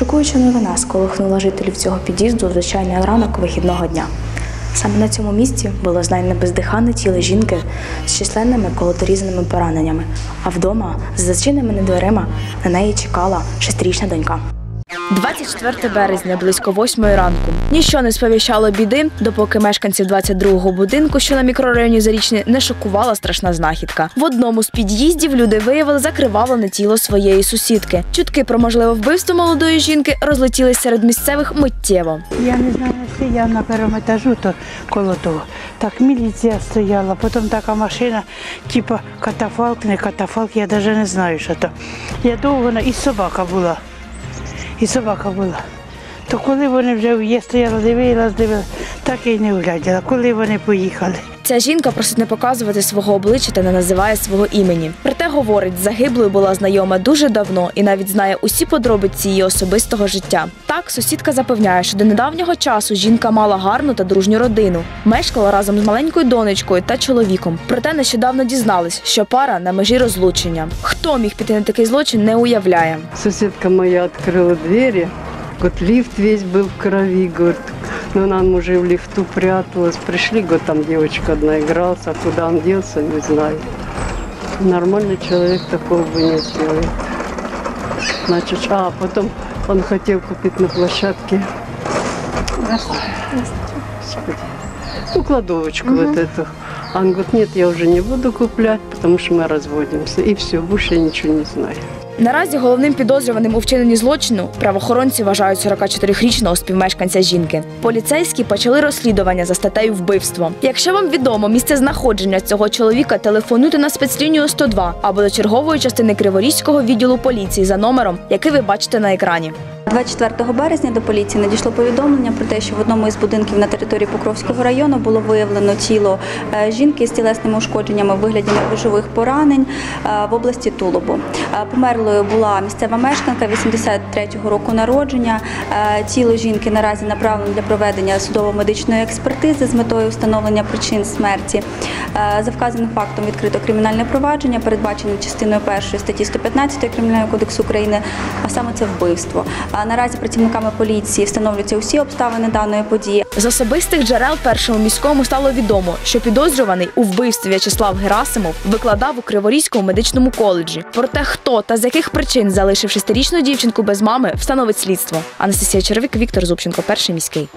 Шокуюча новина сколихнула жителів цього під'їзду в звичайний ранок вихідного дня. Саме на цьому місці було знайдено бездиханне тіло жінки з численними колоторізаними пораненнями, а вдома, з зачиненими дверима, на неї чекала шестирічна донька. 24 березня, близько 8 ранку. Ніщо не сповіщало біди, допоки мешканців 22-го будинку, що на мікрорайоні Зарічний, не шокувала страшна знахідка. В одному з під'їздів люди виявили закривавлене тіло своєї сусідки. Чутки про можливе вбивство молодої жінки розлетілись серед місцевих миттєво. Я не знаю, що я на першому етажу, то коло того. Так міліція стояла, потім така машина, типу катафалк, не катафалк, я навіть не знаю, що то. Я довго і собака була. І собака була. То коли вони вже я стояла, дивилась, дивилась, так і не вгляділа, коли вони поїхали. Ця жінка просить не показувати свого обличчя та не називає свого імені. Проте говорить, загиблою була знайома дуже давно і навіть знає усі подробиці її особистого життя. Так, сусідка запевняє, що до недавнього часу жінка мала гарну та дружню родину, мешкала разом з маленькою донечкою та чоловіком. Проте нещодавно дізнались, що пара на межі розлучення. Хто міг піти на такий злочин, не уявляє. Соседка моя двери, говорит, лифт весь был в крови, говорит, но она уже в лифту пряталась. Пришли, говорит, там девочка одна игрался, а куда он делся, не знаю. Нормальный человек такого бы не сделает. Значит, а потом он хотел купить на площадке. Господи. Ну, кладовочку вот эту. А он говорит, нет, я уже не буду куплять, потому что мы разводимся. И все, больше я ничего не знаю. Наразі головним підозрюваним у вчиненні злочину правоохоронці вважають 44-річного співмешканця жінки. Поліцейські почали розслідування за статтею вбивство. Якщо вам відомо місце знаходження цього чоловіка, телефонуйте на спецлінію 102 або до чергової частини Криворізького відділу поліції за номером, який ви бачите на екрані. 24 березня до поліції надійшло повідомлення про те, що в одному із будинків на території Покровського району було виявлено тіло е, жінки з тілесними ушкодженнями в вигляді ножових поранень е, в області Тулубу. Е, Померлою була місцева мешканка 83-го року народження. Тіло жінки наразі направлено для проведення судово-медичної експертизи з метою встановлення причин смерті. За вказаним фактом відкрито кримінальне провадження, передбачене частиною першої статті 115 Кримінального кодексу України, а саме це вбивство. Наразі працівниками поліції встановлюються усі обставини даної події. З особистих джерел першому міському стало відомо, що підозрюваний у вбивстві В'ячеслав Герасимов викладав у Криворізькому медичному коледжі. Проте хто та з яких причин залишив шестирічну дівчинку без мами, встановить слідство. Анастасія Червік, Віктор Зубченко, перший міський.